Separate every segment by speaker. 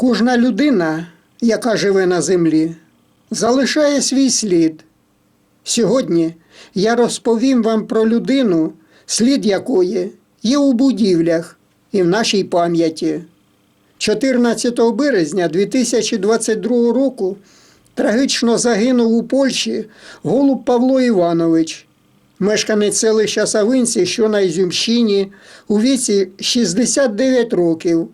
Speaker 1: Кожна людина, яка живе на землі, залишає свій слід. Сьогодні я розповім вам про людину, слід якої є у будівлях і в нашій пам'яті. 14 березня 2022 року трагічно загинув у Польщі голуб Павло Іванович, мешканець селища Савинці, що на Ізюмщині, у віці 69 років.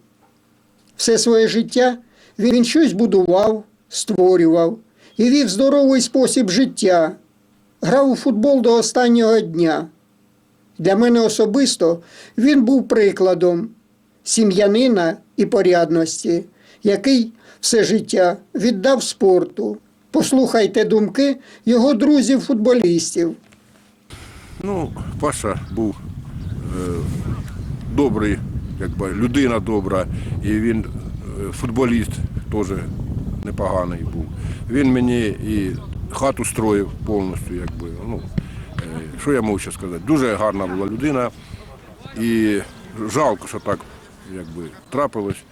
Speaker 1: Все своє життя він щось будував, створював і вів здоровий спосіб життя. Грав у футбол до останнього дня. Для мене особисто він був прикладом сім'янина і порядності, який все життя віддав спорту. Послухайте думки його друзів-футболістів.
Speaker 2: Ну, Паша був е, добрий, якби людина добра, і він е, футболіст теж непоганий був. Він мені і хату строїв повністю, якби. Ну, е, що я можу сказати? Дуже гарна була людина. І жалко, що так якби, трапилось,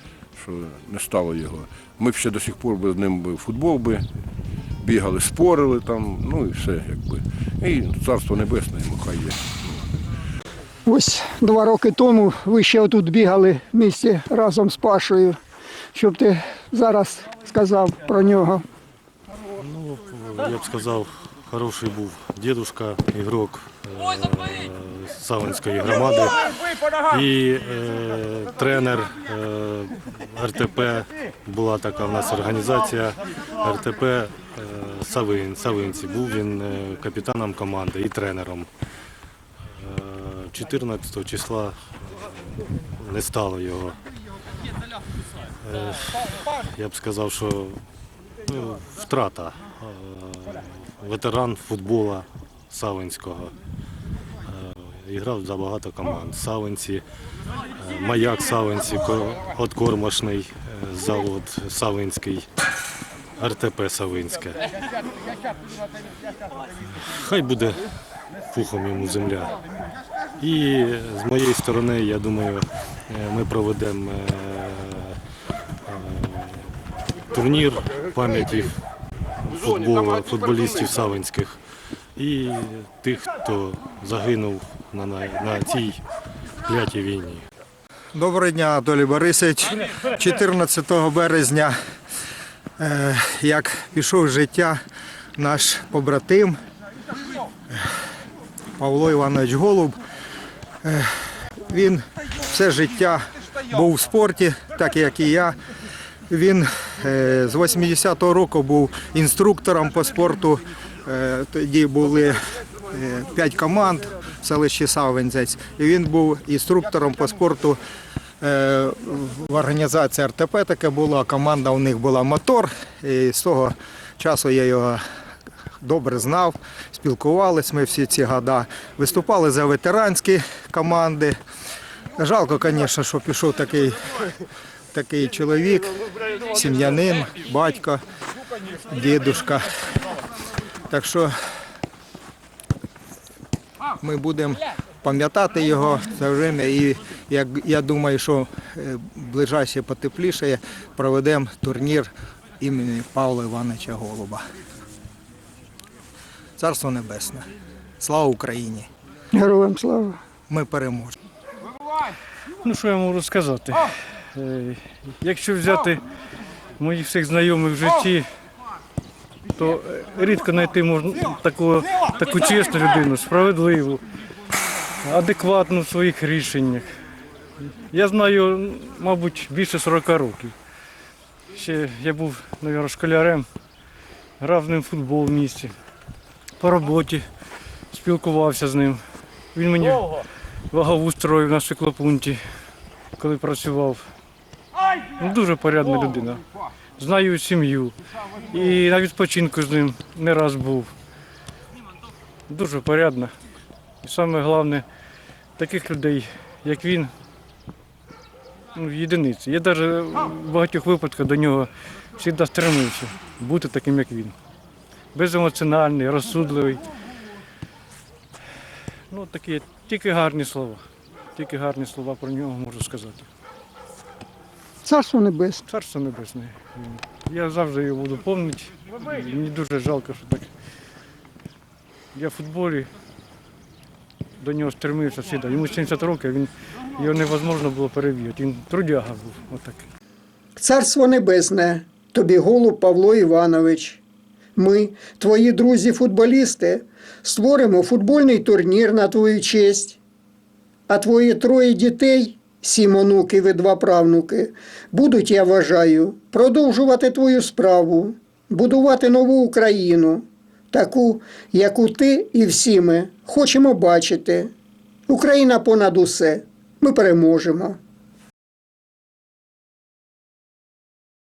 Speaker 2: що не стало його. Ми б ще до сих пор з ним футбол би бігали, спорили там, ну і все, якби. І царство небесне йому хай є.
Speaker 1: Ось два роки тому ви ще отут бігали в місті разом з Пашою. Щоб ти зараз сказав про нього.
Speaker 3: Ну, я б сказав, хороший був дідушка, ігрок е, Савинської громади і е, тренер е, РТП. Була така в нас організація РТП е, Савин, Савинці. Був він е, капітаном команди і тренером. Е, 14 числа не стало його. Е, Я б сказав, що Ну, втрата. Е, Ветеран футбола Савинського. Е, Іграв за багато команд. Савинці, Маяк Савинці, Ко- Откормашний завод Савинський, РТП Савинське. Хай буде пухом йому земля. І з моєї сторони, я думаю, е, ми проведемо е, турнір пам'яті футболу, футболістів савинських і тих, хто загинув на, на, цій клятій війні.
Speaker 4: Доброго дня, Анатолій Борисович. 14 березня, е, як пішов з життя наш побратим е, Павло Іванович Голуб. Він все життя був в спорті, так як і я. Він е, з 80-го року був інструктором по спорту. Е, Тоді були е, п'ять команд в селищі Савинцець. І він був інструктором по спорту в організації РТП таке була. Команда у них була мотор. І з того часу я його добре знав, спілкувалися ми всі ці года. Виступали за ветеранські команди. Жалко, звісно, що пішов такий, такий чоловік, сім'янин, батько, дідушка. Так що ми будемо пам'ятати його все время. І як я думаю, що е, ближайше потепліше проведемо турнір імені Павла Івановича Голуба. Царство Небесне. Слава Україні!
Speaker 1: Героям слава!
Speaker 4: Ми переможемо.
Speaker 5: Ну, що я можу сказати? Е, Якщо взяти моїх всіх знайомих в житті, то е, рідко знайти можна таку, таку чесну людину, справедливу, адекватну в своїх рішеннях. Я знаю, мабуть, більше 40 років. Ще я був, мабуть, школярем, грав з ним в футбол в місті, по роботі спілкувався з ним. Він мені вагову строїв на циклопункті, коли працював. Ну, дуже порядна людина. Знаю сім'ю. І на відпочинку з ним не раз був. Дуже порядна. І саме головне, таких людей, як він, ну, єдиниці. Я навіть в багатьох випадках до нього завжди стремився бути таким, як він. Беземоціональний, розсудливий. Ну, такі тільки гарні слова. Тільки гарні слова про нього можу сказати.
Speaker 1: Царство небесне.
Speaker 5: Царство небесне. Я завжди його буду пам'ятати. Мені дуже жалко, що так. Я в футболі до нього стремився завжди. Йому 70 років, він, його невозможно було переб'яти. Він трудяга був. Отак.
Speaker 1: Царство небесне, тобі голуб Павло Іванович. Ми, твої друзі-футболісти, створимо футбольний турнір на твою честь. А твої троє дітей, сім онуків і два правнуки, будуть, я вважаю, продовжувати твою справу, будувати нову Україну, таку, яку ти і всі ми хочемо бачити. Україна понад усе. Ми переможемо.